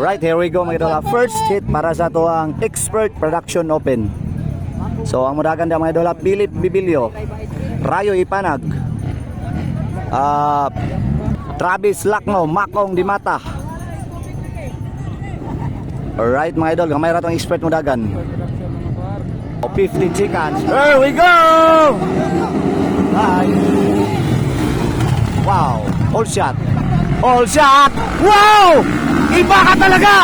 Alright, here we go mga idol. First hit para sa to ang Expert Production Open. So ang mudagan da mga idol, Philip Bibilio, Rayo Ipanag, ah Travis Lacno, Makong Dimata. Alright mga idol, gamay ra tong expert. O 15 seconds. Here we go! Hi. Wow, all shot. All shot! Wow! Iba ka talaga!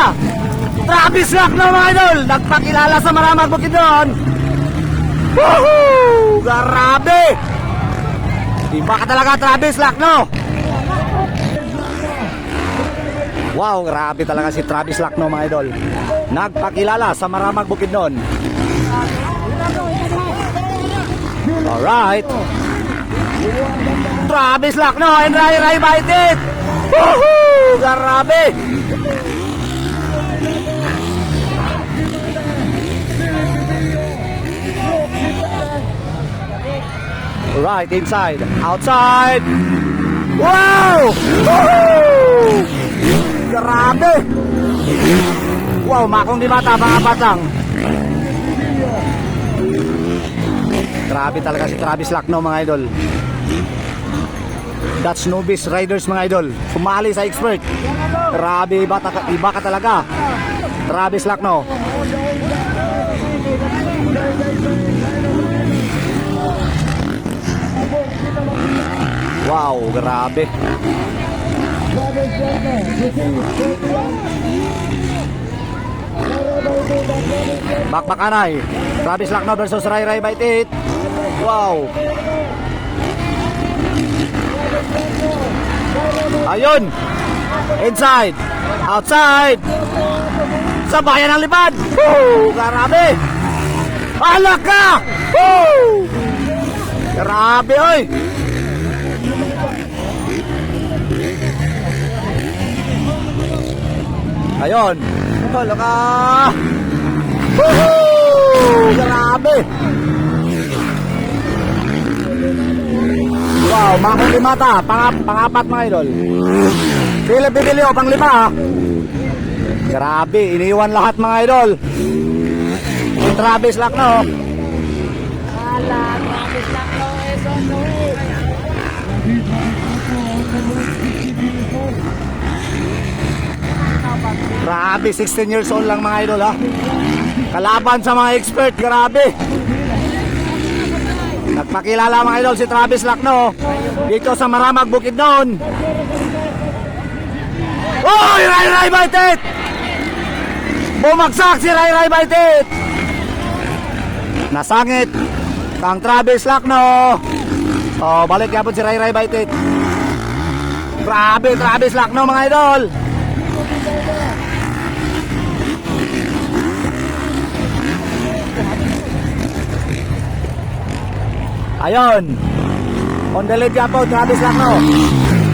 Travis Lacno mga idol! Nagpakilala sa maramang bukid doon! Woohoo! Grabe! Iba ka talaga Travis Lacno! Wow, grabe talaga si Travis Lacno mga idol. Nagpakilala sa maramang bukid doon. Alright. Travis Lacno and Rai Rai Baitit! Woohoo! Grabe! Right, inside, outside. Wow! Woohoo! Grabe! Wow, makong di mata, mga patang. Grabe talaga si Travis Lacno, mga idol. Dutch Novice Riders, mga idol. Sumali sa expert. Grabe, iba, ta- iba ka talaga. Travis Lacno. Wow, grabe. Bakbakanay. Travis Lacno versus Rai Rai Baitit. Wow. Ayun. Inside. Outside. Sa bayan ng lipad. Woo! Grabe. Alak ka! Woo! Grabe, oy! Ayun. Wala ka! Woohoo! Grabe! Wow, makong limata. Pang pangapat mga idol. Philip Bibilio, pang lima. ah. Grabe, iniwan lahat mga idol. Si Travis Lacno. Ala, Travis Lacno, eso no. Grabe, 16 years old lang mga idol ha. Kalaban sa mga expert, grabe. Nagpakilala mga idol si Travis Lacno dito sa Maramag Bukidnon. Oy, Ray Ray Baitit! Bumagsak si Ray Ray Baitit! Nasangit kang Travis Lacno. Oh, balik yapon si Ray Ray Baitit. Grabe, Travis Lacno mga idol. Ayon. On the lead po, Travis Lacno.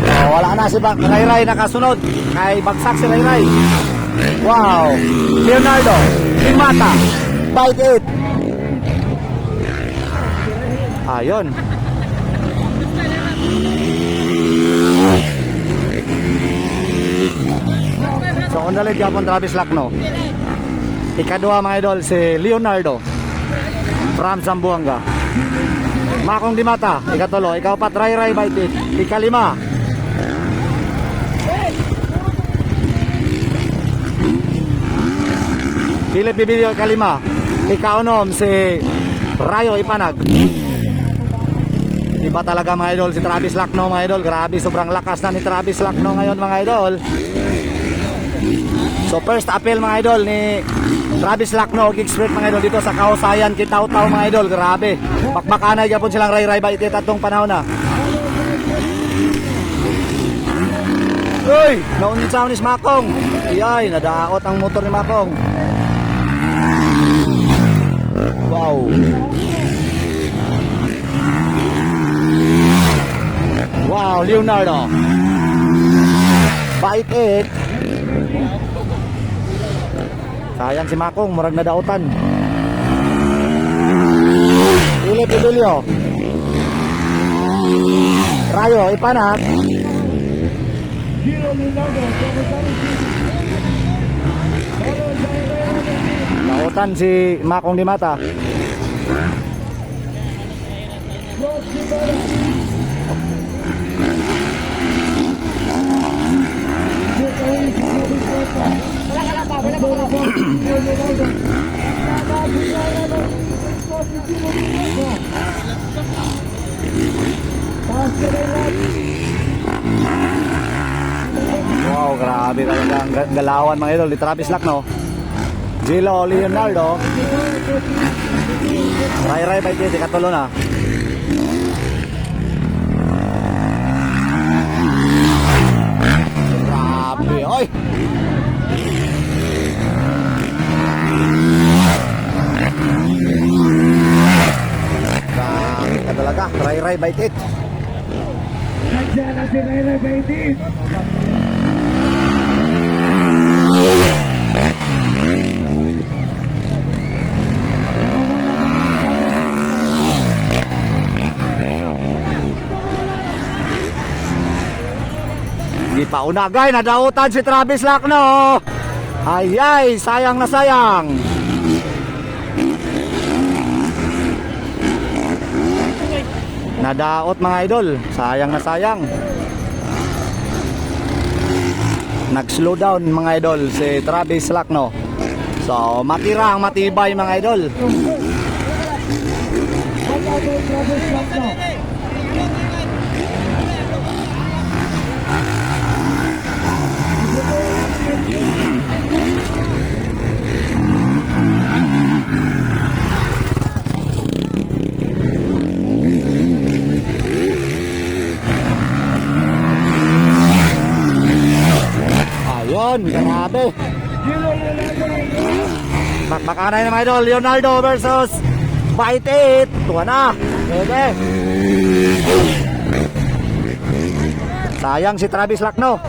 Oh, wala na si Bak Rayray nakasunod. Kay bagsak si Rayray. Wow. Leonardo. Imata. Bite it. Ayon. So on the lead po, Travis Lacno. Ikadua mga idol si Leonardo from Zamboanga. Makong Dimata, ikatulo, ikaw pa ray bite it. Ikalima. Philip Bibilio ikalima. Ikaunom si Rayo Ipanag. Iba talaga mga idol si Travis Lacno mga idol. Grabe sobrang lakas na ni Travis Lacno ngayon mga idol. So first appeal mga idol ni Travis Lacno og expert mga idol dito sa Kausayan Kitaw-taw mga idol. Grabe. Bakbakanay gyapon silang ray-ray ba iti tatong panahon na. Uy, naunit sa ni Makong. Iyay, nadaot ang motor ni Makong. Wow. Wow, Leonardo. Bait it. Sayang si Makong, murag na dautan. Philip Idulio. Rayo, ipanat. Nadautan si Makong Dimata. Wow, grabe talaga ang ga- galawan mga idol. Ni Travis Lakno. Gilo Leonardo. Ray Ray by Titi, katulo na. Grabe, oy! Grabe ka talaga. Titi. Nandiyan na si Rene Betis. Hindi pa unagay, nadautan si Travis Lakno. Ay ay, sayang na sayang. Nadaot mga idol, sayang na sayang. Nag-slow down mga idol si Travis Lakno. So, matira ang matibay mga idol grabe. Bakbakanay na mga idol, Leonardo versus Bite 8. Tuwa na. Pwede. Sayang si Travis Lakno.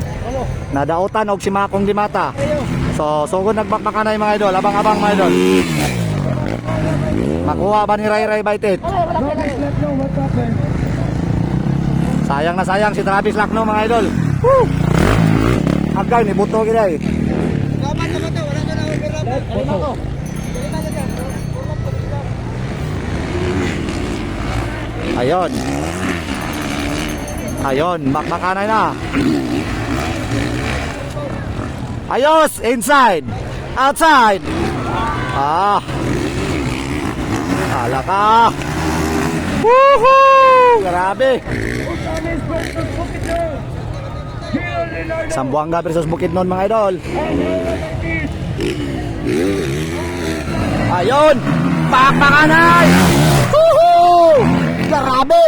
Nadautan og si Makong Dimata. So, sugod nagbakbakanay mga idol. Abang-abang mga idol. Makuha ba ni Ray Ray Bite 8? Notice let know what happened. Sayang na sayang si Travis Lakno mga idol. Agay, ni buto gina eh. Ayon. Ayon, makmakanay na. Ayos, inside. Outside. Ah. Ala ka. Woohoo! Grabe. Sambuanga versus Bukidnon mga idol. Ayun! Pakpakanay! Woohoo! Grabe!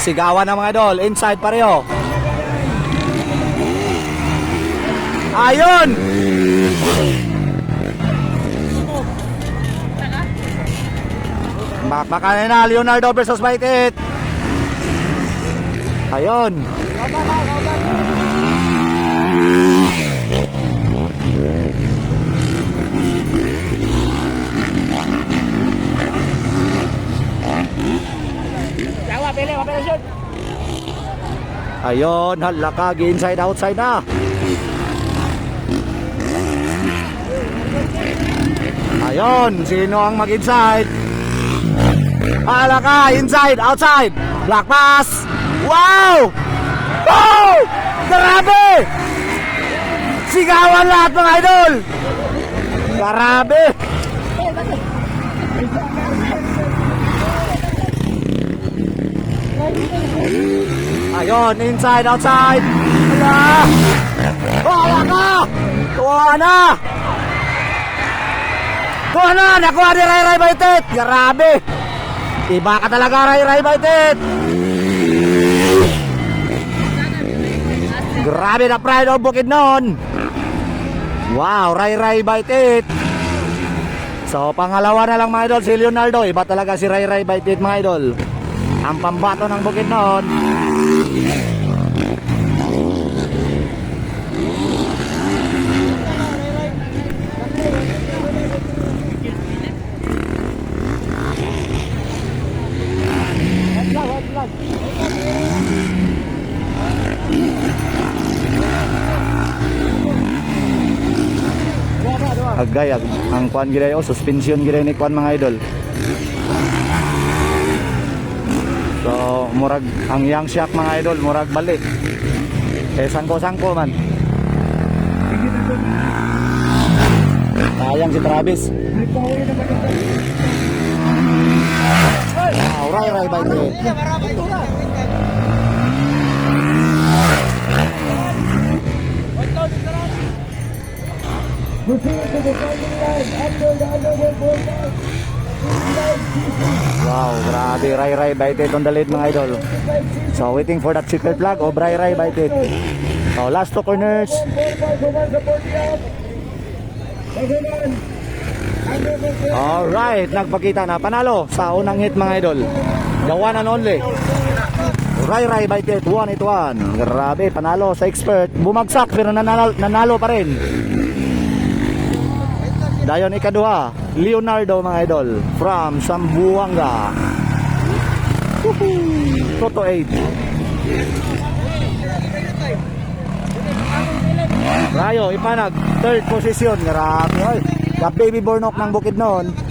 Sigawan ng mga idol. Inside pareho. Ayun! Pakpakanay na Leonardo versus White Ayun! Yawa, Ayun, halakag inside outside na. Ayun, sino ang mag-inside? Halaka, inside, outside. Black pass. Wow! Wow! Grabe! Sigawan lahat mga idol! Grabe! Ayun, inside, outside. Wala! Wala ka! Kuha na! Kuha na! Nakuha ni Ray Ray Baitet! Grabe! Iba ka talaga Ray Ray Baitet! Grabe na pride of Bukidnon! Wow, Ray Ray Baitet! So, pangalawa na lang mga idol, si Leonardo. Iba talaga si Ray Ray Baitet mga idol. Ang pambato ng Bukidnon. Agay ag, ang kuan giday o suspension giday ni kuan mga idol. So murag ang yang shock mga idol murag balik. Eh sangko-sangko man. Sayang si Travis. May pauwi naman ito. Wow, grabe ray ray bite it on the lead mga idol. So waiting for that secret flag o ray ray bite it. So last two corners. Alright, nagpakita na panalo sa unang hit mga idol. The one and only. Ray Ray by Tet, 181. Grabe, panalo sa expert. Bumagsak pero nanalo, nanalo pa rin. Dayon ikaduha, Leonardo mga idol from Sambuanga. Toto 8. Rayo, ipanag, third position. Grabe, oy. The baby Bornok ng bukid noon.